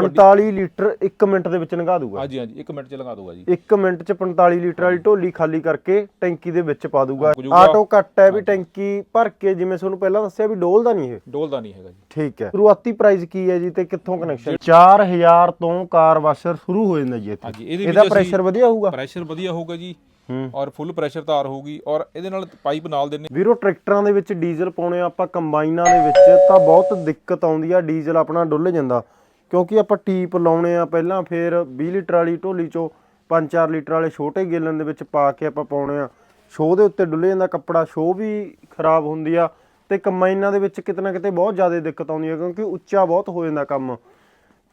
45 litre 1 minute ਦੇ ਵਿੱਚ ਲੰਘਾ ਦੂਗਾ। ਹਾਂਜੀ ਹਾਂਜੀ 1 ਮਿੰਟ ਚ ਲਗਾ ਦੂਗਾ ਜੀ। 1 ਮਿੰਟ ਚ 45 ਲੀਟਰ ਵਾਲੀ ਢੋਲੀ ਖਾਲੀ ਕਰਕੇ ਟੈਂਕੀ ਦੇ ਵਿੱਚ ਪਾ ਦੂਗਾ। ਆਟੋ ਕੱਟ ਹੈ ਵੀ ਟੈਂਕੀ ਭਰ ਕੇ ਜਿਵੇਂ ਤੁਹਾਨੂੰ ਪਹਿਲਾਂ ਦੱਸਿਆ ਵੀ ਡੋਲਦਾ ਨਹੀਂ ਇਹ। ਡੋਲਦਾ ਨਹੀਂ ਹੈਗਾ ਜੀ। ਠੀਕ ਹੈ। ਸ਼ੁਰੂਆਤੀ ਪ੍ਰਾਈਸ ਕੀ ਹੈ ਜੀ ਤੇ ਕਿੱਥੋਂ ਕਨੈਕਸ਼ਨ 4000 ਤੋਂ ਕਾਰ ਵਾਸ਼ਰ ਸ਼ੁਰੂ ਹੋ ਜਾਂਦਾ ਜੀ ਇੱਥੇ। ਹਾਂਜੀ ਇਹਦੇ ਪ੍ਰੈਸ਼ਰ ਵਧੀਆ ਹੋਊਗਾ? ਪ੍ਰੈਸ਼ਰ ਵਧੀਆ ਹੋਊਗਾ ਜੀ ਔਰ ਫੁੱਲ ਪ੍ਰੈਸ਼ਰ ਤਾਰ ਹੋਊਗੀ ਔਰ ਇਹਦੇ ਨਾਲ ਪਾਈਪ ਨਾਲ ਦੇ ਨੇ। ਵੀਰੋ ਟਰੈਕਟਰਾਂ ਦੇ ਵਿੱਚ ਡੀਜ਼ਲ ਪਾਉਣੇ ਆਪਾਂ ਕੰਬਾਈਨਾਂ ਦੇ ਵਿੱਚ ਤਾਂ ਬਹੁਤ ਦਿੱਕਤ ਆਉਂਦੀ ਆ ਡੀਜ਼ਲ ਆਪਣਾ ਡੁੱਲ ਜਾਂਦਾ। ਕਿਉਂਕਿ ਆਪਾਂ ਟੀਪ ਲਾਉਣੇ ਆ ਪਹਿਲਾਂ, ਫਿਰ 20 ਲੀਟਰ ਵਾਲੀ ਢੋਲੀ ਚੋਂ 5-4 ਲੀਟਰ ਵਾਲੇ ਛੋਟੇ ਗੇਲਨ ਦੇ ਵਿੱਚ ਪਾ ਕੇ ਆਪਾਂ ਪਾਉਣੇ ਆ। ਸ਼ੋਅ ਦੇ ਉੱਤੇ ਡੁੱਲੇ ਜਾਂਦਾ ਕੱਪੜਾ ਸ਼ੋਅ ਵੀ ਖਰਾਬ ਹੁੰਦੀ ਆ ਤੇ ਕੰਬਾਈਨਾਂ ਦੇ ਵਿੱਚ ਕਿਤੇ ਨਾ ਕਿਤੇ ਬਹੁਤ ਜ਼ਿਆਦਾ ਦਿੱਕਤ ਆਉਂਦੀ ਆ, ਕਿਉਂਕਿ ਉੱਚਾ ਬਹੁਤ ਹੋ ਜਾਂਦਾ ਕੰਮ।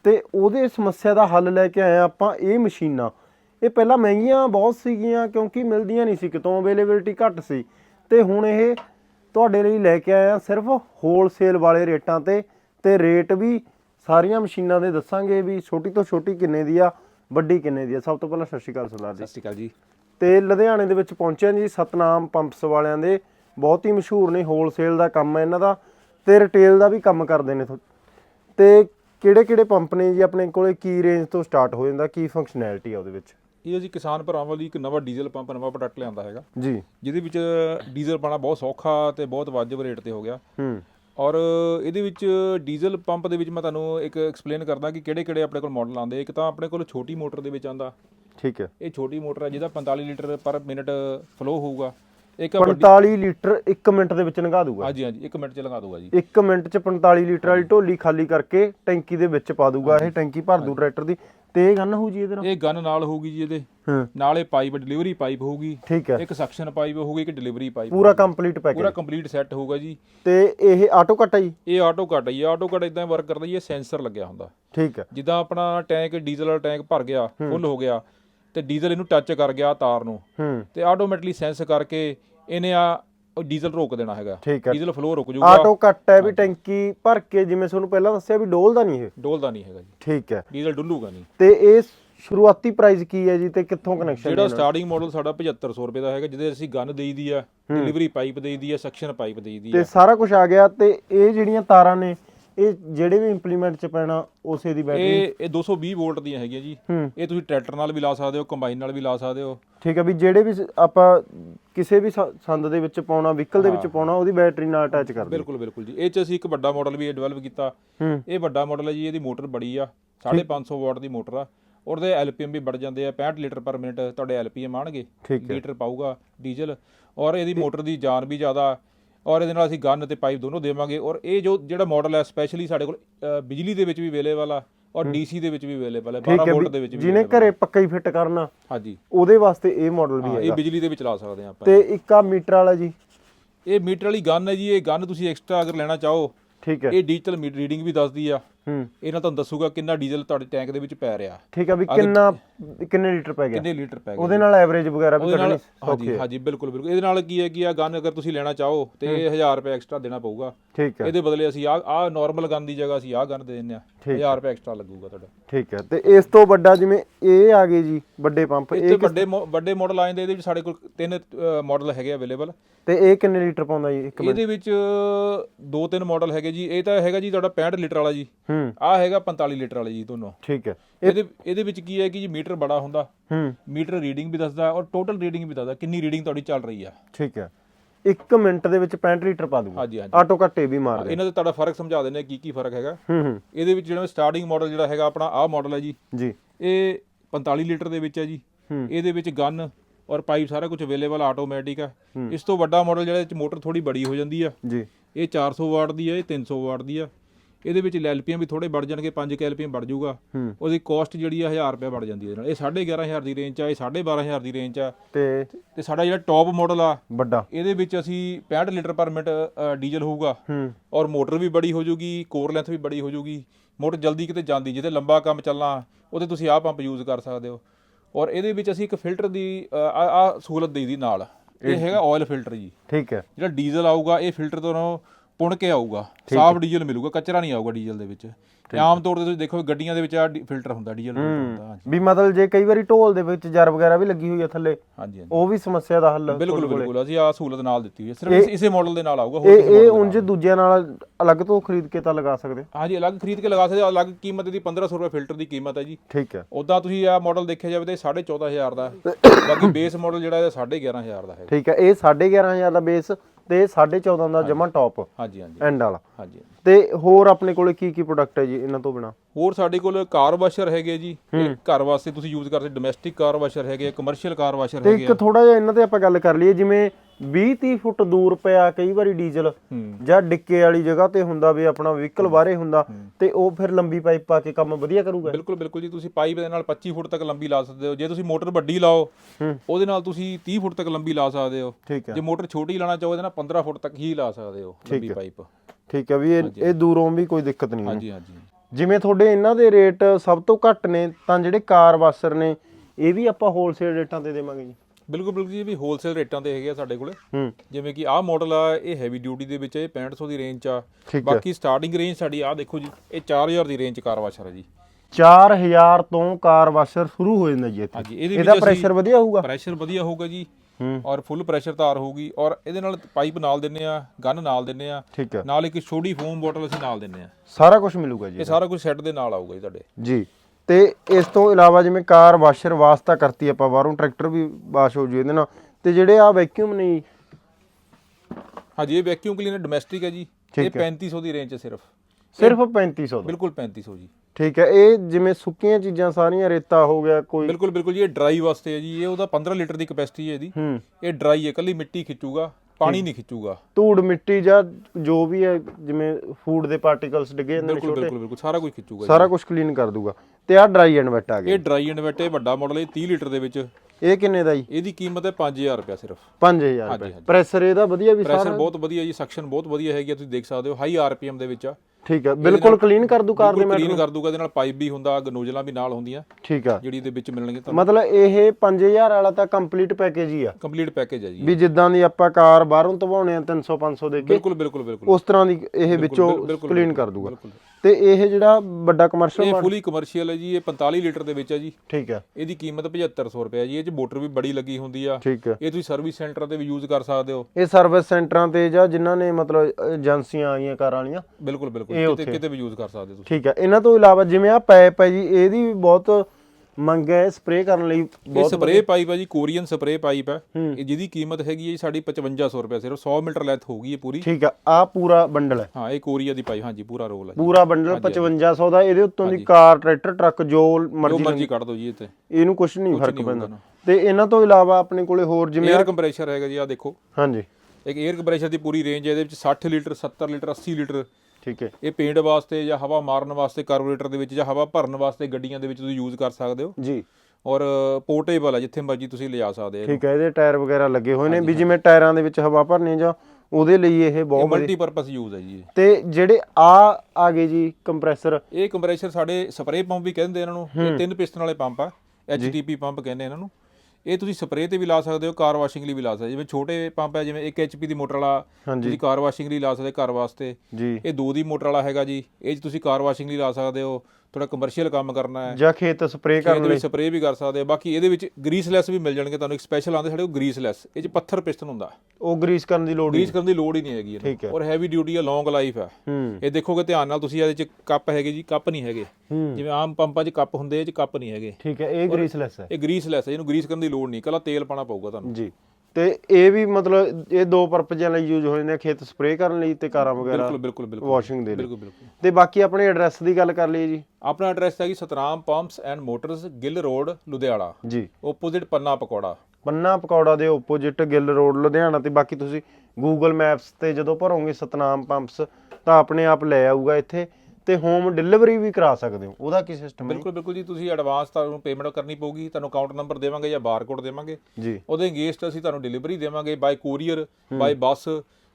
ਤੇ ਉਹਦੇ ਸਮੱਸਿਆ ਦਾ ਹੱਲ ਲੈ ਕੇ ਆਏ ਆ ਆਪਾਂ ਇਹ ਮਸ਼ੀਨਾਂ। ਇਹ ਪਹਿਲਾਂ ਮਹਿੰਗੀਆਂ ਬਹੁਤ ਸੀਗੀਆਂ, ਕਿਉਂਕਿ ਮਿਲਦੀਆਂ ਨਹੀਂ ਸੀ, ਕਿਤੋਂ ਅਵੇਲੇਬਿਲਟੀ ਘੱਟ ਸੀ। ਤੇ ਹੁਣ ਇਹ ਤੁਹਾਡੇ ਲਈ ਲੈ ਕੇ ਆਏ ਆ ਸਿਰਫ ਹੋਲਸੇਲ ਵਾਲੇ ਰੇਟਾਂ ਤੇ ਤੇ ਰੇਟ ਵੀ ਸਾਰੀਆਂ ਮਸ਼ੀਨਾਂ ਦੇ ਦੱਸਾਂਗੇ ਵੀ ਛੋਟੀ ਤੋਂ ਛੋਟੀ ਕਿੰਨੇ ਦੀ ਆ ਵੱਡੀ ਕਿੰਨੇ ਦੀ ਆ। ਸਭ ਤੋਂ ਪਹਿਲਾਂ ਸਤਿ ਸ਼੍ਰੀ ਅਕਾਲ ਸਰਦਾਰ ਜੀ। ਸਤਿ ਸ਼੍ਰੀ ਅਕਾਲ ਜੀ। ਤੇ ਲੁਧਿਆਣੇ ਦੇ ਵਿੱਚ ਪਹੁੰਚਿਆ ਜੀ ਸਤਨਾਮ ਪੰਪਸ ਵਾਲਿਆਂ ਦੇ। ਬਹੁਤ ਹੀ ਮਸ਼ਹੂਰ ਨੇ ਹੋਲਸੇਲ ਦਾ ਕੰਮ ਹੈ ਇਹਨਾਂ ਦਾ ਤੇ ਰਿਟੇਲ ਦਾ ਵੀ ਕੰਮ ਕਰਦੇ ਨੇ ਤੇ ਕਿਹੜੇ ਕਿਹੜੇ ਪੰਪ ਨੇ ਜੀ ਆਪਣੇ ਕੋਲੇ? ਕੀ ਰੇਂਜ ਤੋਂ ਸਟਾਰਟ ਹੋ ਜਾਂਦਾ? ਕੀ ਫੰਕਸ਼ਨੈਲਿਟੀ ਆ ਉਹਦੇ ਵਿੱਚ? ਇਹ ਜੀ ਕਿਸਾਨ ਭਰਾਵਾਂ ਲਈ ਇੱਕ ਨਵਾਂ ਡੀਜ਼ਲ ਪੰਪ ਨਵਾਂ ਪ੍ਰੋਡਕਟ ਲਿਆਂਦਾ ਹੈਗਾ। ਜੀ। ਜਿਹਦੇ ਵਿੱਚ ਡੀਜ਼ਲ ਪਾਣਾ ਬਹੁਤ ਸੌਖਾ ਤੇ ਬਹੁਤ ਵਾਜਬ ਰੇਟ ਤੇ ਹੋ ਗਿਆ। ਹੂੰ। ਔਰ ਇਹਦੇ ਵਿੱਚ ਡੀਜ਼ਲ ਪੰਪ ਦੇ ਵਿੱਚ ਮੈਂ ਤੁਹਾਨੂੰ ਇੱਕ ਐਕਸਪਲੇਨ ਕਰਦਾ ਕਿ ਕਿਹੜੇ ਕਿਹੜੇ ਆਪਣੇ ਕੋਲ ਮਾਡਲ ਆਉਂਦੇ ਇੱਕ ਤਾਂ ਆਪਣੇ ਕੋਲ ਛੋਟੀ ਮੋਟਰ ਦੇ ਵਿੱਚ ਆਂਦਾ ਠੀਕ ਹੈ। ਇਹ ਛੋਟੀ ਮੋਟਰ ਹੈ ਜਿਹਦਾ 45 ਲੀਟਰ ਪਰ ਮਿੰਟ ਫਲੋ ਹੋਊਗਾ। ਇੱਕ ਆ ਵੱਡੀ 45 ਲੀਟਰ 1 ਮਿੰਟ ਦੇ ਵਿੱਚ ਲੰਘਾ ਦੂਗਾ। ਹਾਂਜੀ ਹਾਂਜੀ 1 ਮਿੰਟ ਚ ਲਗਾ ਦੂਗਾ ਜੀ। 1 ਮਿੰਟ ਚ 45 ਲੀਟਰ ਵਾਲੀ ਢੋਲੀ ਖਾਲੀ ਕਰਕੇ ਟੈਂਕੀ ਦੇ ਵਿੱਚ ਪਾ ਦੂਗਾ ਇਹ ਟੈਂਕੀ ਭਰ ਦੂ ਟਰੈਕਟਰ ਦੀ। ਤੇ ਇਹ ਗੰਨ ਹੋਊ ਜੀ ਇਹਦੇ ਨਾਲ? ਇਹ ਗਨ ਨਾਲ ਹੋਊਗੀ ਜੀ ਇਹਦੇ। ਹਾਂ। ਨਾਲੇ ਪਾਈਪ ਡਿਲੀਵਰੀ ਪਾਈਪ ਹੋਊਗੀ। ਠੀਕ ਹੈ। ਇੱਕ ਸਕਸ਼ਨ ਪਾਈਪ ਹੋਊਗੀ ਇੱਕ ਡਿਲੀਵਰੀ ਪਾਈਪ ਪੂਰਾ ਕੰਪਲੀਟ ਪੂਰਾ ਪੈਕੇਜ ਕੰਪਲੀਟ ਸੈੱਟ ਹੋਊਗਾ ਜੀ। ਤੇ ਇਹ ਆਟੋ ਕੱਟ ਹੈ ਜੀ? ਇਹ ਆਟੋ ਕੱਟ ਹੈ ਆਟੋ ਕੱਟ ਇਦਾਂ ਵਰਕ ਕਰਦਾ ਜੀ ਇਹ ਸੈਂਸਰ ਲੱਗਿਆ ਹੁੰਦਾ। ਠੀਕ ਹੈ। ਜਿੱਦਾਂ ਆਪਣਾ ਟੈਂਕ ਡੀਜ਼ਲ ਵਾਲਾ ਟੈਂਕ ਭਰ ਗਿਆ ਫੁੱਲ ਹੋ ਗਿਆ ਤੇ ਡੀਜ਼ਲ ਇਹਨੂੰ ਟੱਚ ਕਰ ਗਿਆ ਤਾਰ ਨੂੰ। ਹੂੰ। ਤੇ ਆਟੋਮੈਟਿਕਲੀ ਸੈਂਸ ਕਰਕੇ ਇਹਨੇ ਆ ਉਹ ਡੀਜ਼ਲ ਰੋਕ ਦੇਣਾ ਹੈਗਾ। ਠੀਕ ਹੈ। ਡੀਜ਼ਲ ਫਲੋ ਰੁਕ ਜਾਊਗਾ। ਆਟੋ ਕੱਟ ਹੈ ਵੀ ਟੈਂਕੀ ਭਰ ਕੇ ਜਿਵੇਂ ਤੁਹਾਨੂੰ ਪਹਿਲਾਂ ਦੱਸਿਆ ਵੀ ਡੋਲਦਾ ਨਹੀਂ ਇਹ। ਡੋਲਦਾ ਨਹੀਂ ਹੈਗਾ ਜੀ। ਠੀਕ ਹੈ। ਡੀਜ਼ਲ ਡੁੱਲੂਗਾ ਨਹੀਂ। ਤੇ ਇਹ ਸ਼ੁਰੂਆਤੀ ਪ੍ਰਾਈਸ ਕੀ ਹੈ ਜੀ ਤੇ ਕਿੱਥੋਂ ਕਨੈਕਸ਼ਨ ਜਿਹੜਾ ਸਟਾਰਟਿੰਗ ਮਾਡਲ ਸਾਡਾ 7500 ਰੁਪਏ ਦਾ ਹੈਗਾ ਜਿਹਦੇ ਅਸੀਂ ਗਨ ਦੇਈਦੀ ਆ ਡਿਲੀਵਰੀ ਪਾਈਪ ਦੇਈਦੀ ਆ ਸਕਸ਼ਨ ਪਾਈਪ ਦੇਈਦੀ ਤੇ ਆ। ਸਾਰਾ ਕੁਝ ਆ ਗਿਆ ਤੇ ਇਹ ਜਿਹੜੀਆਂ ਤਾਰਾਂ ਨੇ ਇਹ ਜਿਹੜੇ ਵੀ ਇੰਪਲੀਮੈਂਟ ਚ ਪੈਣਾ ਉਸੇ ਦੀ ਬੈਟਰੀ ਇਹ ਇਹ 220 ਵੋਲਟ ਦੀਆਂ ਹੈਗੀਆਂ ਜੀ। ਹੂੰ। ਇਹ ਤੁਸੀਂ ਟਰੈਕਟਰ ਨਾਲ ਵੀ ਲਾ ਸਕਦੇ ਹੋ ਕੰਬਾਈਨ ਨਾਲ ਵੀ ਲਾ ਸਕਦੇ ਹੋ। ਠੀਕ ਹੈ ਵੀ ਜਿਹੜੇ ਵੀ ਸ- ਆਪਾਂ ਕਿਸੇ ਵੀ ਸ- ਸੰਦ ਦੇ ਵਿੱਚ ਪਾਉਣਾ ਵਹੀਕਲ ਦੇ ਵਿੱਚ ਪਾਉਣਾ ਉਹਦੀ ਬੈਟਰੀ ਨਾਲ ਅਟੈਚ ਕਰ ਦਿਓ। ਬਿਲਕੁਲ ਬਿਲਕੁਲ ਜੀ। ਇਹ ਚ ਅਸੀਂ ਇੱਕ ਵੱਡਾ ਮਾਡਲ ਵੀ ਡਿਵੈਲਪ ਕੀਤਾ। ਹੂੰ। ਇਹ ਵੱਡਾ ਮਾਡਲ ਹੈ ਜੀ ਇਹਦੀ ਮੋਟਰ ਬੜੀ ਆ। 550 ਵਾਟ ਦੀ ਮੋਟਰ ਆ। ਉਹਦੇ ਐਲਪੀਐਮ ਵੀ ਵੱਧ ਜਾਂਦੇ ਆ 65 ਲੀਟਰ ਪਰ ਮਿੰਟ ਤੁਹਾਡੇ ਐਲਪੀਐਮ ਆਣਗੇ। ਠੀਕ ਹੈ। ਲੀਟਰ ਪਾਊਗਾ ਡੀਜ਼ਲ। ਔਰ ਇਹਦੀ ਮੋਟਰ ਦੀ ਜਾਨ ਵੀ ਜ਼ਿਆਦਾ ਔਰ ਇਹਦੇ ਨਾਲ ਅਸੀਂ ਗਨ ਤੇ ਪਾਈਪ ਦੋਨੋਂ ਦੇਵਾਂਗੇ ਔਰ ਇਹ ਜੋ ਜਿਹੜਾ ਮਾਡਲ ਹੈ ਸਪੈਸ਼ਲੀ ਸਾਡੇ ਕੋਲ ਅ, ਬਿਜਲੀ ਦੇ ਵਿੱਚ ਵੀ ਅਵੇਲੇਬਲ ਆ ਔਰ ਡੀਸੀ ਦੇ ਵਿੱਚ ਵੀ ਅਵੇਲੇਬਲ ਹੈ 12 ਵੋਲਟ ਦੇ ਵਿੱਚ ਵੀ ਜਿਹਨੇ ਘਰੇ ਪੱਕਾ ਹੀ ਫਿੱਟ ਕਰਨਾ ਹਾਂਜੀ। ਉਹਦੇ ਵਾਸਤੇ ਇਹ ਮਾਡਲ ਵੀ ਹਾਂ, ਹੈ ਇਹ ਬਿਜਲੀ ਦੇ ਵਿੱਚ ਲਾ ਸਕਦੇ ਆ ਆਪਾਂ। ਤੇ ਇੱਕ ਆ ਮੀਟਰ ਵਾਲਾ ਜੀ। ਇਹ ਮੀਟਰ ਵਾਲੀ ਗਨ ਹੈ ਜੀ ਇਹ ਗਨ ਤੁਸੀਂ ਐਕਸਟਰਾ ਅਗਰ ਲੈਣਾ ਚਾਹੋ ਠੀਕ ਹੈ। ਇਹ ਡਿਜੀਟਲ ਰੀਡਿੰਗ ਵੀ ਦੱਸਦੀ ਆ। ਹੂੰ। ਇਹ ਨਾਲ ਤੁਹਾਨੂੰ ਦੱਸੂਗਾ ਕਿੰਨਾ ਡੀਜ਼ਲ ਤੁਹਾਡੇ ਟੈਂਕ ਦੇ ਵਿੱਚ ਪੈ ਰਿਹਾ। ਠੀਕ ਹੈ ਵੀ ਕਿੰਨਾ ਕਿੰਨੇ ਲੀਟਰ ਪੈ ਗਿਆ? ਕਿੰਨੇ ਲੀਟਰ ਪੈ ਗਿਆ ਉਹਦੇ ਨਾਲ ਐਵਰੇਜ ਵਗੈਰਾ ਵੀ ਕੱਢਣੀ ਹਾਂਜੀ ਹਾਂਜੀ ਬਿਲਕੁਲ ਬਿਲਕੁਲ। ਇਹਦੇ ਨਾਲ ਕੀ ਹੈ ਕਿ ਆ ਗਨ ਅਗਰ ਤੁਸੀਂ ਲੈਣਾ ਚਾਹੋ ਤੇ ਇਹ 1000 ਰੁਪਏ ਐਕਸਟਰਾ ਦੇਣਾ ਪਊਗਾ। ਠੀਕ ਹੈ। ਇਹਦੇ ਬਦਲੇ ਅਸੀਂ ਆ ਆ ਨਾਰਮਲ ਗਨ ਦੀ ਜਗ੍ਹਾ ਅਸੀਂ ਆ ਗਨ ਦੇ ਦਿੰਨੇ ਆ 1000 ਰੁਪਏ ਐਕਸਟਰਾ ਲੱਗੂਗਾ ਤੁਹਾਡਾ। ਠੀਕ ਹੈ। ਤੇ ਇਸ ਤੋਂ ਵੱਡਾ ਜਿਵੇਂ ਇਹ ਆ ਗਏ ਜੀ ਵੱਡੇ ਪੰਪ ਇਹ ਵੱਡੇ ਵੱਡੇ ਮਾਡਲ ਆਏ ਨੇ ਇਹਦੇ ਵਿੱਚ ਸਾਡੇ ਕੋਲ ਤਿੰਨ ਮਾਡਲ ਹੈਗੇ ਅਵੇਲੇਬਲ ਤੇ ਇਹ ਕਿੰਨੇ ਲੀਟਰ ਪਾਉਂਦਾ ਜੀ ਇੱਕ ਇਹਦੇ ਵਿੱਚ ਦੋ ਤਿੰਨ ਮਾਡਲ ਹੈਗੇ ਜੀ। ਇਹ ਤਾਂ ਹੈਗਾ ਜੀ ਤੁਹਾਡਾ 65 ਲੀਟਰ ਵਾਲਾ ਜੀ। ਹੂੰ ਆ ਹੈਗਾ 45 ਲੀਟਰ ਵਾਲਾ ਜੀ ਦੋਨੋਂ। ਠੀਕ ਹੈ। ਇਹਦੇ ਇਹਦੇ ਵਿੱਚ ਕੀ ਹੈ ਕਿ ਜੀ ਮੀਟਰ ਬੜਾ ਹੁੰਦਾ। ਹੂੰ। ਮੀਟਰ ਰੀਡਿੰਗ ਵੀ ਦੱਸਦਾ ਔਰ ਟੋਟਲ ਰੀਡਿੰਗ ਵੀ ਦੱਸਦਾ ਕਿੰਨੀ ਰੀਡਿੰਗ ਤੁਹਾਡੀ ਚੱਲ ਰਹੀ ਆ। ਠੀਕ ਹੈ। 1 ਮਿੰਟ ਦੇ ਵਿੱਚ 65 ਲੀਟਰ ਪਾ ਦੂਗਾ। ਹਾਂਜੀ ਹਾਂਜੀ। ਆਟੋ ਘੱਟੇ ਵੀ ਮਾਰ ਦੇ ਇਹਨਾਂ ਦਾ ਤੁਹਾਡਾ ਫ਼ਰਕ ਸਮਝਾ ਦਿੰਦੇ ਕੀ ਕੀ ਫ਼ਰਕ ਹੈਗਾ। ਹੂੰ ਹੂੰ। ਇਹਦੇ ਵਿੱਚ ਜਿਹੜਾ ਸਟਾਰਟਿੰਗ ਮਾਡਲ ਜਿਹੜਾ ਹੈਗਾ ਆਪਣਾ ਆਹ ਮਾਡਲ ਹੈ ਜੀ। ਜੀ। ਇਹ 45 ਲੀਟਰ ਦੇ ਵਿੱਚ ਹੈ ਜੀ। ਇਹਦੇ ਵਿੱਚ ਗਨ ਔਰ ਪਾਈਪ ਸਾਰਾ ਕੁਝ ਅਵੇਲੇਬਲ ਆਟੋਮੈਟਿਕ ਹੈ। ਇਸ ਤੋਂ ਵੱਡਾ ਮਾਡਲ ਜਿਹੜਾ ਇਹ ਚ ਮੋਟਰ ਥੋੜੀ ਬੜੀ ਹੋ ਜਾਂਦੀ ਆ। ਜੀ। ਇਹ 400 ਵਾਟ ਦੀ ਹੈ ਇਹ 300 ਵਾਟ ਦੀ ਆ। ਇਹਦੇ ਵਿੱਚ ਐਲਪੀਐਮ ਵੀ ਥੋੜੇ ਵੱਧ ਜਾਣਗੇ 5 ਐਲਪੀਐਮ ਵੱਧ ਜਾਊਗਾ। ਉਹਦੀ ਕਾਸਟ ਜਿਹੜੀ ਆ 1000 ਰੁਪਏ ਵੱਧ ਜਾਂਦੀ ਹੈ ਨਾਲ। ਇਹ 11500 ਦੀ ਰੇਂਜ ਆ ਇਹ 12500 ਦੀ ਰੇਂਜ ਆ। ਤੇ ਤੇ ਸਾਡਾ ਜਿਹੜਾ ਟੌਪ ਮਾਡਲ ਆ ਵੱਡਾ। ਇਹਦੇ ਵਿੱਚ ਅਸੀਂ 65 ਲੀਟਰ ਪਰ ਮਿੰਟ ਡੀਜ਼ਲ ਹੋਊਗਾ। ਔਰ ਮੋਟਰ ਵੀ ਬੜੀ ਹੋ ਜਾਊਗੀ ਕੋਰ ਲੈਂਥ ਵੀ ਬੜੀ ਹੋ ਜਾਊਗੀ ਮੋਟਰ ਜਲਦੀ ਕਿਤੇ ਜਾਂਦੀ ਜਿਹਦੇ ਲੰਬਾ ਕੰਮ ਚੱਲਣਾ ਉਹਦੇ ਤੁਸੀਂ ਆਹ ਪੰਪ ਯੂਜ਼ ਕਰ ਸਕਦੇ ਹੋ। ਔਰ ਇਹਦੇ ਵਿੱਚ ਅਸੀਂ ਇੱਕ ਫਿਲਟਰ ਦੀ ਆ ਆ ਸਹੂਲਤ ਦੇਈ ਦੀ ਨਾਲ। ਇਹ ਹੈਗਾ ਆਇਲ ਫਿਲਟਰ ਜੀ। ਠੀਕ ਹੈ। ਜਿਹੜਾ ਡੀਜ਼ਲ ਆਊਗਾ ਇਹ ਫਿਲਟਰ ਤੋਂ ਪੁਣ ਕੇ ਆਊਗਾ ਸਾਫ਼ ਡੀਜ਼ਲ ਮਿਲੂਗਾ ਕਚਰਾ ਨਹੀਂ ਆਊਗਾ ਡੀਜ਼ਲ ਦੇ ਵਿੱਚ। ਆਮ ਤੌਰ ਤੇ ਤੁਸੀਂ ਦੇਖੋ ਗੱਡੀਆਂ ਦੇ ਵਿੱਚ ਆ ਫਿਲਟਰ ਹੁੰਦਾ ਡੀਜ਼ਲ ਫਿਲਟਰ ਹੁੰਦਾ ਹਾਂਜੀ। ਵੀ ਮਤਲਬ ਜੇ ਕਈ ਵਾਰੀ ਢੋਲ ਦੇ ਵਿੱਚ ਜਰ ਵਗੈਰਾ ਵੀ ਲੱਗੀ ਹੋਈ ਆ ਥੱਲੇ ਹਾਂਜੀ। ਉਹ ਵੀ ਸਮੱਸਿਆ ਦਾ ਹੱਲ ਬਿਲਕੁਲ ਬਿਲਕੁਲ ਅਸੀਂ ਆ ਸਹੂਲਤ ਨਾਲ ਦਿੱਤੀ ਹੋਈ ਹੈ। ਸਿਰਫ ਇਸ- ਮਾਡਲ ਦੇ ਨਾਲ ਆਊਗਾ ਹੋਰ ਇਹ ਇਹ ਉਂਝ ਦੂਜਿਆਂ ਨਾਲ ਅਲੱਗ ਤੋਂ ਖਰੀਦ ਕੇ ਤਾਂ ਲਗਾ ਸਕਦੇ। ਹਾਂਜੀ ਅਲੱਗ ਖਰੀਦ ਕੇ ਲਗਾ ਸਕਦੇ ਅਲੱਗ ਕੀਮਤ ਦੀ 1500 ਰੁਪਏ ਫਿਲਟਰ ਦੀ ਕੀਮਤ ਹੈ ਜੀ। ਠੀਕ ਹੈ। ਉਦਾਂ ਤੁਸੀਂ ਆ ਮਾਡਲ ਦੇਖਿਆ ਜਾਵੇ ਤੇ 14500 ਦਾ। ਬਾਕੀ ਬੇਸ ਮਾਡਲ ਜਿਹੜਾ ਇਹ 11500 ਦਾ ਹੈ। ਠੀਕ ਹੈ ਇਹ 11500 ਦਾ ਬੇਸ ਤੇ 14.5 ਦਾ ਜਮਾ ਟੌਪ ਹਾਂਜੀ ਹਾਂਜੀ। ਐਂਡ ਵਾਲਾ। ਹਾਂਜੀ। ਤੇ ਹੋਰ ਆਪਣੇ ਕੋਲੇ ਕੀ ਕੀ ਪ੍ਰੋਡਕਟ ਹੈ ਜੀ ਇਹਨਾਂ ਤੋਂ ਬਿਨਾ? ਹੋਰ ਸਾਡੇ ਕੋਲ ਕਾਰ ਵਾਸ਼ਰ ਹੈਗੇ ਜੀ ਘਰ ਵਾਸਤੇ ਤੁਸੀਂ ਯੂਜ਼ ਕਰ ਸਕਦੇ ਡੋਮੈਸਟਿਕ ਕਾਰ ਵਾਸ਼ਰ ਹੈਗੇ ਕਮਰਸ਼ੀਅਲ ਕਾਰ ਵਾਸ਼ਰ ਤੇ ਹੈਗੇ ਇੱਕ ਥੋੜਾ ਜਿਹਾ ਇਹਨਾਂ ਤੇ ਆਪਾਂ ਗੱਲ ਕਰ ਲਈਏ ਜਿਵੇਂ 20 30 ਫੁੱਟ ਦੂਰ ਪਿਆ ਕਈ ਵਾਰੀ ਡੀਜ਼ਲ ਜਾਂ ਡਿੱਕੇ ਵਾਲੀ ਜਗ੍ਹਾ ਤੇ ਹੁੰਦਾ ਵੀ ਆਪਣਾ ਵਹੀਕਲ ਬਾਹਰੇ ਹੁੰਦਾ ਤੇ ਉਹ ਫਿਰ ਲੰਬੀ ਪਾਈਪ ਪਾ ਕੇ ਕੰਮ ਵਧੀਆ ਕਰੂਗਾ। ਬਿਲਕੁਲ ਬਿਲਕੁਲ ਜੀ। ਤੁਸੀਂ ਪਾਈਪ ਦੇ ਨਾਲ 25 ਫੁੱਟ ਤੱਕ ਲੰਬੀ ਲਾ ਸਕਦੇ ਹੋ। ਜੇ ਤੁਸੀਂ ਮੋਟਰ ਵੱਡੀ ਲਾਓ। ਉਹਦੇ ਨਾਲ ਤੁਸੀਂ 30 ਫੁੱਟ ਤੱਕ ਲੰਬੀ ਲਾ ਸਕਦੇ ਹੈ। ਜੇ ਮੋਟਰ ਛੋਟੀ ਲਾਣਾ ਚਾਹੋ ਇਹਦੇ ਨਾਲ 15 ਫੁੱਟ ਤੱਕ ਹੀ ਲਾ ਸਕਦੇ ਹੋ ਲੰਬੀ ਪਾਈਪ। ਠੀਕ ਹੈ ਵੀ ਇਹ ਇਹ ਦੂਰੋਂ ਵੀ ਕੋਈ ਦਿੱਕਤ ਨਹੀਂ ਹਾਂਜੀ ਹਾਂਜੀ। ਜਿਵੇਂ ਤੁਹਾਡੇ ਇਹਨਾਂ ਦੇ ਰੇਟ ਸਭ ਤੋਂ ਘੱਟ ਨੇ ਤਾਂ ਜਿਹੜੇ ਕਾਰ ਵਾਸਰ ਨੇ ਇਹ ਵੀ ਆਪਾਂ ਹੋਲਸੇਲ ਰੇਟਾਂ ਤੇ ਦੇਵਾਂਗੇ ਜੀ। ਬਿਲਕੁਲ ਬਿਲਕੁਲ ਜੀ ਵੀ ਹੋਲਸੇਲ ਰੇਟਾਂ ਤੇ ਹੈਗੇ ਆ ਸਾਡੇ ਕੋਲੇ। ਹੂੰ। ਜਿਵੇਂ ਕਿ ਆਹ ਮਾਡਲ ਆ ਇਹ ਹੈਵੀ ਡਿਊਟੀ ਦੇ ਵਿੱਚ ਇਹ 6500 ਦੀ ਰੇਂਜ ਚ ਆ ਬਾਕੀ ਸਟਾਰਟਿੰਗ ਰੇਂਜ ਸਾਡੀ ਆਹ ਦੇਖੋ ਜੀ ਇਹ 4000 ਦੀ ਰੇਂਜ ਕਾਰ ਵਾਸ਼ਰ ਹੈ ਜੀ। 4000 ਤੋਂ ਕਾਰ ਵਾਸ਼ਰ ਸ਼ੁਰੂ ਹੋ ਜਾਂਦਾ ਜੀ ਇੱਥੇ। ਇਹਦੇ ਪ੍ਰੈਸ਼ਰ ਵਧੀਆ ਹੋਊਗਾ? ਪ੍ਰੈਸ਼ਰ ਵਧੀਆ ਹੋਊਗਾ ਜੀ। ਔਰ ਫੁੱਲ ਪ੍ਰੈਸ਼ਰ ਤਾਰ ਹੋਊਗੀ। ਔਰ ਇਹਦੇ ਨਾਲ ਪਾਈਪ ਨਾਲ ਦਿੰਨੇ ਆ ਗਨ ਨਾਲ ਦਿੰਨੇ ਆ। ਨਾਲ ਇੱਕ ਛੋਟੀ ਫੋਮ ਬੋਟਲ ਅਸੀਂ ਨਾਲ ਦਿੰਨੇ ਆ। ਸਾਰਾ ਕੁਝ ਮਿਲੂਗਾ ਜੀ ਇਹ ਸਾਰਾ ਕੁਝ ਸੈੱਟ ਦੇ ਨਾਲ ਆਊਗਾ ਜੀ ਤੁਹਾਡੇ। ਜੀ। ਤੇ ਇਸ ਤੋਂ ਇਲਾਵਾ ਜਿਵੇਂ ਕਾਰ ਵਾਸ਼ਰ ਵਾਸਤਾ ਕਰਤੀ ਆਪਾਂ ਬਾਹਰੋਂ ਟਰੈਕਟਰ ਵੀ ਵਾਸ਼ ਹੋ ਜੂ ਇਹਦੇ ਨਾਲ। ਤੇ ਜਿਹੜੇ ਆ ਵੈਕਿਊਮ ਨੇ ਜੀ, ਹਾਂਜੀ ਇਹ ਵੈਕਿਊਮ ਕਲੀਨਰ ਡੋਮੈਸਟਿਕ ਹੈ ਜੀ। ਇਹ 3500 ਦੀ ਰੇਂਜ 'ਚ ਸਿਰਫ। ਸਿਰਫ 3500 ਦਾ? ਬਿਲਕੁਲ 3500 ਜੀ। ਠੀਕ ਹੈ ਇਹ ਜਿਵੇਂ ਸੁੱਕੀਆਂ ਚੀਜ਼ਾਂ ਸਾਰੀਆਂ ਰੇਤਾ ਹੋ ਗਿਆ ਕੋਈ ਬਿਲਕੁਲ ਬਿਲਕੁਲ ਜੀ ਇਹ ਡਰਾਈ ਵਾਸਤੇ ਹੈ ਜੀ। ਇਹ ਉਹਦਾ 15 ਲੀਟਰ ਦੀ ਕਪੈਸਿਟੀ ਹੈ ਇਹਦੀ। ਇਹ ਡਰਾਈ ਹੈ ਕੱਲੀ ਮਿੱਟੀ ਖਿੱਚੂਗਾ। ਪਾਣੀ ਨਹੀਂ ਖਿੱਚੂਗਾ। ਧੂੜ ਮਿੱਟੀ ਜਾਂ ਜੋ ਵੀ ਹੈ ਜਿਵੇਂ ਫੂਡ ਦੇ ਪਾਰਟੀਕਲਸ ਡਿੱਗੇ ਜਾਂਦੇ ਨੇ ਬਿਲਕੁਲ ਛੋਟੇ ਬਿਲਕੁਲ ਬਿਲਕੁਲ ਸਾਰਾ ਕੁਝ ਖਿੱਚੂਗਾ ਜੀ। ਸਾਰਾ ਕੁਝ ਕਲੀਨ ਕਰ ਦੂਗਾ। ਤੇ ਆ ਡਰਾਈ ਐਂਡ ਵੈਟ ਆ ਗਿਆ ਇਹ ਡਰਾਈ ਐਂਡ ਵੈਟ ਇਹ ਵੱਡਾ ਮਾਡਲ ਹੈ 30 ਲੀਟਰ ਦੇ ਵਿੱਚ। ਇਹ ਕਿੰਨੇ ਦਾ ਜੀ? ਇਹਦੀ ਕੀਮਤ ਹੈ 5000 ਰੁਪਏ ਸਿਰਫ। 5000 ਰੁਪਏ ਪ੍ਰੈਸ਼ਰ ਇਹਦਾ ਵਧੀਆ ਵੀ ਪ੍ਰੈਸ਼ਰ ਸਾਰਾ? ਬਹੁਤ ਵਧੀਆ ਜੀ ਸਕਸ਼ਨ ਬਹੁਤ ਵਧੀਆ ਹੈਗੀ ਆ, ਤੁਸੀਂ ਦੇਖ ਸਕਦੇ ਹੋ ਹਾਈ ਆਰਪੀਐਮ ਦੇ ਵਿੱਚ ਆ। ਠੀਕ ਹੈ ਬਿਲਕੁਲ ਕਲੀਨ ਕਰ ਦੂ ਕਾਰ ਦੇ ਬਿਲਕੁਲ ਕਲੀਨ ਕਰ ਦੂਗਾ ਇਹਦੇ ਨਾਲ ਪਾਈਪ ਵੀ ਹੁੰਦਾ ਨੋਜ਼ਲਾਂ ਵੀ ਨਾਲ ਹੁੰਦੀਆਂ ਠੀਕ ਆ। ਜਿਹੜੀ ਇਹਦੇ ਵਿੱਚ ਮਿਲਣਗੇ ਤੁਹਾਨੂੰ। ਮਤਲਬ ਇਹ 5000 ਵਾਲਾ ਤਾਂ ਕੰਪਲੀਟ ਪੈਕੇਜ ਹੀ ਆ। ਕੰਪਲੀਟ ਪੈਕੇਜ ਹੈ ਜੀ। ਵੀ ਜਿੱਦਾਂ ਦੀ ਆਪਾਂ ਕਾਰ ਬਾਹਰੋਂ ਧਵਾਉਣੇ ਆ 300 500 ਦੇ ਕੇ ਬਿਲਕੁਲ ਬਿਲਕੁਲ ਬਿਲਕੁਲ। ਉਸ ਤਰ੍ਹਾਂ ਦੀ ਇਹ ਵਿੱਚੋਂ ਕਲੀਨ ਕਰ ਦੂਗਾ। ਬਿਲਕੁਲ। ਤੇ ਇਹ ਜਿਹੜਾ ਵੱਡਾ ਕਮਰਸ਼ੀਅਲ ਇਹ ਫੁੱਲੀ ਕਮਰਸ਼ੀਅਲ ਹੈ ਜੀ ਇਹ 45 ਲੀਟਰ ਦੇ ਵਿੱਚ ਹੈ ਜੀ। ਠੀਕ ਹੈ। ਇਹਦੀ ਕੀਮਤ 7500 ਰੁਪਏ ਜੀ ਇਹ 'ਚ ਮੋਟਰ ਵੀ ਬੜੀ ਲੱਗੀ ਹੁੰਦੀ ਆ। ਠੀਕ ਹੈ। ਇਹ ਤੁਸੀਂ ਸਰਵਿਸ ਸੈਂਟਰ ਤੇ ਵੀ ਯੂਜ਼ ਕਰ ਸਕਦੇ ਹੋ। ਇਹ ਸਰਵਿਸ ਸੈਂਟਰਾਂ ਤੇ ਜਾਂ ਜਿਨ੍ਹਾਂ ਨੇ ਮਤਲਬ ਏਜੰਸੀਆਂ ਆਈਆਂ ਕਾਰਾਂ ਵਾਲੀਆਂ ਬਿਲਕੁਲ ਬਿਲਕੁਲ। ਕਿਤੇ ਕਿਤੇ ਵੀ ਯੂਜ਼ ਕਰ ਸਕਦੇ ਹੋ ਤੁਸੀਂ। ਠੀਕ ਹੈ। ਇਹਨਾਂ ਤੋਂ ਇਲਾਵਾ ਜਿਵੇਂ ਆ ਪੈਪ ਹੈ ਜੀ ਇਹਦੀ ਵੀ ਬਹੁਤ ਮੰਗ ਹੈ ਸਪਰੇਅ ਕਰਨ ਲਈ ਇਹ ਬਹੁਤ ਸਪਰੇਅ ਪਾਈਪ ਹੈ ਜੀ ਕੋਰੀਅਨ ਸਪਰੇਅ ਪਾਈਪ ਹੈ। ਇਹ ਜਿਹਦੀ ਕੀਮਤ ਹੈਗੀ ਹੈ ਜੀ ਸਾਡੀ 5500 ਰੁਪਏ ਸਿਰਫ 100 ਮੀਟਰ ਲੈਂਥ ਹੋਊਗੀ ਇਹ ਪੂਰੀ। ਠੀਕ ਹੈ ਆ ਪੂਰਾ ਬੰਡਲ ਹੈ। ਹਾਂ ਇਹ ਕੋਰੀਆ ਦੀ ਪਾਈਪ ਹਾਂਜੀ ਪੂਰਾ ਰੋਲ ਹੈ ਜੀ। ਪੂਰਾ ਬੰਡਲ 5500 ਦਾ ਇਹਦੇ ਉੱਤੋਂ ਦੀ ਕਾਰ ਟਰੈਕਟਰ ਟਰੱਕ ਜੋ ਜੋ ਮਰਜ਼ੀ ਮਰਜ਼ੀ ਕੱਢ ਦਿਓ ਜੀ ਇਹ ਤੇ ਇਹਨੂੰ ਕੁਝ ਨਹੀਂ ਫ਼ਰਕ ਪੈਂਦਾ। ਤੇ ਇਹਨਾਂ ਤੋਂ ਇਲਾਵਾ ਆਪਣੇ ਕੋਲੇ ਹੋਰ ਜਿਵੇਂ 에ਅਰ ਕੰਪਰੈਸ਼ਰ ਹੈਗਾ ਜੀ ਆ ਦੇਖੋ। ਹਾਂਜੀ। ਇੱਕ 에ਅਰ ਕੰਪਰੈਸ਼ਰ ਦੀ ਪੂਰੀ ਰੇਂਜ ਹੈ ਇਹਦੇ ਵਿੱਚ 60 ਲੀਟਰ 70 ਲੀਟਰ 80 ਲੀਟਰ ਠੀਕ ਹੈ। ਇਹ ਪੇਂਟ ਵਾਸਤੇ ਜਾਂ ਹਵਾ ਮਾਰਨ ਵਾਸਤੇ ਕਾਰਬੋਰੇਟਰ ਦੇ ਵਿੱਚ ਜਾਂ ਹਵਾ ਭਰਨ ਵਾਸਤੇ ਗੱਡੀਆਂ ਦੇ ਵਿੱਚ ਤੁਸੀਂ ਯੂਜ਼ ਕਰ ਸਕਦੇ ਹੋ। ਜੀ। ਔਰ ਪੋਰਟੇਬਲ ਹੈ ਜਿੱਥੇ ਮਰਜ਼ੀ ਤੁਸੀਂ ਲਿਜਾ ਸਕਦੇ ਹੋ। ਠੀਕ ਹੈ ਇਹਦੇ ਟਾਇਰ ਵਗੈਰਾ ਲੱਗੇ ਹੋਏ ਨੇ ਵੀ ਜਿਵੇਂ ਟਾਇਰਾਂ ਦੇ ਵਿੱਚ ਹਵਾ ਭਰਨੀ ਜਾਂ ਉਹਦੇ ਲਈ ਇਹ ਬਹੁਤ ਮਲਟੀਪਰਪਸ ਯੂਜ਼ ਹੈ ਜੀ। ਤੇ ਜਿਹੜੇ ਆ ਆ ਗਏ ਜੀ ਕੰਪਰੈਸਰ ਇਹ ਕੰਪਰੈਸ਼ਰ ਸਾਡੇ ਸਪਰੇਅ ਪੰਪ ਵੀ ਕਹਿੰਦੇ ਇਹਨਾਂ ਨੂੰ। ਇਹ ਤਿੰਨ ਪਿਸਟਨ ਵਾਲੇ ਪੰਪ ਆ ਐਚਟੀਪੀ ਪੰਪ ਕਹਿੰਦੇ ਇਹਨਾਂ ਨੂੰ। ਇਹ ਤੁਸੀਂ ਸਪਰੇਅ ਤੇ ਵੀ ਲਾ ਸਕਦੇ ਹੋ ਕਾਰ ਵਾਸ਼ਿੰਗ ਲਈ ਵੀ ਲਾ ਸਕਦੇ। ਜਿਵੇਂ ਛੋਟੇ ਪੰਪ ਹੈ ਜਿਵੇਂ 1 ਐਚਪੀ ਦੀ ਮੋਟਰ ਵਾਲਾ ਤੁਸੀਂ ਕਾਰ ਵਾਸ਼ਿੰਗ ਲਈ ਲਾ ਸਕਦੇ ਘਰ ਵਾਸਤੇ। ਇਹ ਦੋ ਦੀ ਮੋਟਰ ਵਾਲਾ ਹੈਗਾ ਜੀ। ਇਹ 'ਚ ਤੁਸੀਂ ਕਾਰ ਵਾਸ਼ਿੰਗ ਲਈ ਲਾ ਸਕਦੇ ਹੋ। ਥੋੜਾ ਕਮਰਸ਼ੀਅਲ ਕੰਮ ਕਰਨਾ ਹੈ। ਜਾਂ ਖੇਤ ਸਪਰੇਅ ਕਰਨ ਵਿੱਚ ਸਪਰੇਅ ਵੀ ਕਰ ਸਕਦੇ ਹੋ ਬਾਕੀ ਇਹਦੇ ਵਿੱਚ ਗਰੀਸਲੈਸ ਵੀ ਮਿਲ ਜਾਣਗੇ ਤੁਹਾਨੂੰ। ਇੱਕ ਸਪੈਸ਼ਲ ਆਉਂਦੇ ਸਾਡੇ ਕੋਲ ਗਰੀਸਲੈਸ ਇਹ 'ਚ ਪੱਥਰ ਪਿਸਟਨ ਹੁੰਦਾ। ਉਹ ਗਰੀਸ ਕਰਨ ਦੀ ਲੋੜ ਨਹੀਂ। ਗਰੀਸ ਕਰਨ ਦੀ ਲੋੜ ਹੀ ਨਹੀਂ ਹੈਗੀ ਠੀਕ ਹੈ। ਇਹਨੂੰ ਔਰ ਹੈਵੀ ਡਿਊਟੀ ਆ ਲੌਂਗ ਲਾਈਫ ਹੈ। ਇਹ ਦੇਖੋਗੇ ਧਿਆਨ ਨਾਲ ਤੁਸੀਂ ਇਹਦੇ 'ਚ ਕੱਪ ਹੈਗੇ ਜੀ ਕੱਪ ਨਹੀਂ ਹੈਗੇ। ਜਿਵੇਂ ਆਮ ਪੰਪਾਂ 'ਚ ਕੱਪ ਹੁੰਦੇ ਇਹ 'ਚ ਕੱਪ ਨਹੀਂ ਹੈਗੇ। ਠੀਕ ਹੈ ਇਹ ਗਰੀਸਲੈਸ ਹੈ। ਇਹ ਗਰੀਸਲੈਸ ਹੈ ਇਹਨੂੰ ਗਰੀਸ ਕਰਨ ਦੀ ਲੋੜ ਨਹੀਂ। ਕੱਲਾ ਤੇਲ ਪਾਣਾ ਪਊਗਾ ਤੁਹਾਨੂੰ। ਜੀ। ਤੇ ਇਹ ਵੀ ਮਤਲਬ ਇਹ ਦੋ ਪਰਪਜ਼ਾਂ ਲਈ ਯੂਜ਼ ਹੋ ਜਾਂਦੇ ਆ ਖੇਤ ਸਪਰੇਅ ਕਰਨ ਲਈ ਤੇ ਕਾਰਾਂ ਵਗੈਰਾ ਬਿਲਕੁਲ ਬਿਲਕੁਲ ਬਿਲਕੁਲ। ਵਾਸ਼ਿੰਗ ਦੇ ਲਈ। ਬਿਲਕੁਲ ਬਿਲਕੁਲ। ਤੇ ਬਾਕੀ ਆਪਣੇ ਐਡਰੈਸ ਦੀ ਗੱਲ ਕਰ ਲਈਏ ਜੀ। ਆਪਣਾ ਐਡਰੈਸ ਹੈ ਜੀ Satnam pumps and motors Gill road Ludhiana. ਜੀ। ਓਪੋਜ਼ਿਟ ਪੰਨਾ ਪਕੌੜਾ। ਪੰਨਾ ਪਕੌੜਾ ਦੇ ਆਪੋਜ਼ਿਟ ਗਿੱਲ ਰੋਡ ਲੁਧਿਆਣਾ ਤੇ ਬਾਕੀ ਤੁਸੀਂ ਗੂਗਲ ਮੈਪਸ ਤੇ ਜਦੋਂ ਭਰੋਗੇ ਸਤਨਾਮ ਪੰਪਸ ਤਾਂ ਆਪਣੇ ਆਪ ਲੈ ਆਊਗਾ ਇੱਥੇ। ਤੇ ਹੋਮ ਡਿਲੀਵਰੀ ਵੀ ਕਰਾ ਸਕਦੇ ਹੋ। ਉਹਦਾ ਕੀ ਸਿਸਟਮ ਹੈ ਬਿਲਕੁਲ ਬਿਲਕੁਲ ਜੀ ਤੁਸੀਂ ਐਡਵਾਂਸ ਤੁਹਾਨੂੰ ਪੇਮੈਂਟ ਕਰਨੀ ਪਊਗੀ ਤੁਹਾਨੂੰ ਅਕਾਊਂਟ ਨੰਬਰ ਦੇਵਾਂਗੇ ਜਾਂ ਬਾਰਕੋਡ ਦੇਵਾਂਗੇ। ਜੀ। ਉਹਦੇ ਅਗੇਂਸਟ ਅਸੀਂ ਤੁਹਾਨੂੰ ਡਿਲੀਵਰੀ ਦੇਵਾਂਗੇ ਬਾਈ ਕੋਰੀਅਰ ਬਾਈ ਬੱਸ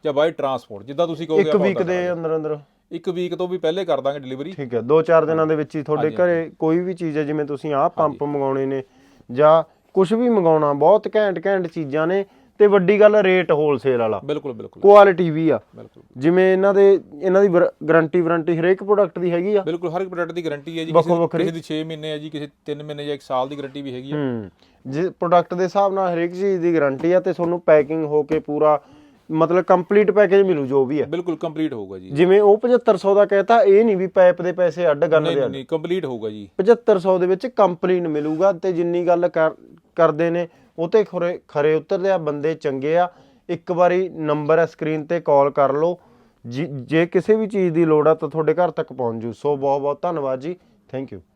ਜਾਂ ਬਾਈ ਟਰਾਂਸਪੋਰਟ ਜਿੱਦਾਂ ਤੁਸੀਂ ਕਹੋਗੇ ਇੱਕ ਵੀਕ ਦੇ ਅੰਦਰ ਅੰਦਰ। ਇੱਕ ਵੀਕ ਤੋਂ ਵੀ ਪਹਿਲੇ ਕਰ ਦਾਂਗੇ ਡਿਲੀਵਰੀ ਠੀਕ ਹੈ 2-4 ਦਿਨਾਂ ਦੇ ਵਿੱਚ ਹੀ ਤੁਹਾਡੇ ਘਰੇ ਕੋਈ ਵੀ ਚੀਜ਼ ਹੈ ਜਿਵੇਂ ਤੁਸੀਂ ਆਹ ਪੰਪ ਮੰਗਾਉਣੇ ਨੇ ਜਾਂ ਕੁਝ ਵੀ ਮੰਗਾਉਣਾ ਬਹੁਤ ਘੈਂਟ ਘੈਂਟ ਚੀਜ਼ਾਂ ਨੇ ਤੇ ਵੱਡੀ ਗੱਲ ਰੇਟ ਹੋਲਸੇਲ ਵਾਲਾ। ਬਿਲਕੁਲ ਬਿਲਕੁਲ। ਕੁਆਲਿਟੀ ਵੀ ਆ। ਬਿਲਕੁਲ। ਜਿਵੇਂ ਇਹਨਾਂ ਦੇ ਇਹਨਾਂ ਦੀ ਗਾਰੰਟੀ ਵਾਰੰਟੀ ਹਰੇਕ ਪ੍ਰੋਡਕਟ ਦੀ ਹੈਗੀ ਆ। ਬਿਲਕੁਲ ਹਰ ਇੱਕ ਪ੍ਰੋਡਕਟ ਦੀ ਗਾਰੰਟੀ ਹੈ ਜੀ। ਕਿਸੇ ਦੀ- ਵੱਖਰੀ। ਕਿਸੇ ਦੀ 6 ਮਹੀਨੇ ਹੈ ਜੀ ਕਿਸੇ 3 ਮਹੀਨੇ ਜਾਂ 1 ਸਾਲ ਦੀ ਗਾਰੰਟੀ ਵੀ ਹੈਗੀ ਹੈ ਹੂੰ। ਜੇ ਪ੍ਰੋਡਕਟ ਦੇ ਹਿਸਾਬ ਨਾਲ ਹਰੇਕ ਚੀਜ਼ ਦੀ ਗਾਰੰਟੀ ਆ ਤੇ ਤੁਹਾਨੂੰ ਪੈਕਿੰਗ ਹੋ ਕੇ ਪੂਰਾ ਮਤਲਬ ਕੰਪਲੀਟ ਪੈਕੇਜ ਮਿਲੂ ਜੋ ਵੀ ਆ। ਬਿਲਕੁਲ ਕੰਪਲੀਟ ਹੋਊਗਾ ਜੀ। ਜਿਵੇਂ ਉਹ 7500 ਦਾ ਕਹਿਤਾ ਇਹ ਨਹੀਂ ਵੀ ਪਾਈਪ ਦੇ ਪੈਸੇ ਅੱਡ ਗੰਨ ਦੇ ਨਹੀਂ ਨਹੀਂ ਕੰਪਲੀਟ ਹੋਊਗਾ ਜੀ। 7500 ਦੇ ਵਿੱਚ ਕੰਪਲੀਟ ਮਿਲੂਗਾ ਤੇ ਜਿੰਨੀ ਗੱਲ ਕਰ- ਕਰਦੇ ਨੇ ਉਹ ਤੇ ਖਰੇ ਖਰੇ ਉਤਰਦੇ ਆ ਬੰਦੇ ਚੰਗੇ ਆ। ਇੱਕ ਵਾਰੀ ਨੰਬਰ ਹੈ ਸਕਰੀਨ ਤੇ ਕਾਲ ਕਰ ਲਓ। ਜੀ- ਜੇ ਕਿਸੇ ਵੀ ਚੀਜ਼ ਦੀ ਲੋੜ ਆ ਤਾਂ ਤੁਹਾਡੇ ਘਰ ਤੱਕ ਪਹੁੰਚ ਜੂ ਸੋ ਬਹੁਤ ਬਹੁਤ ਧੰਨਵਾਦ ਜੀ। Thank you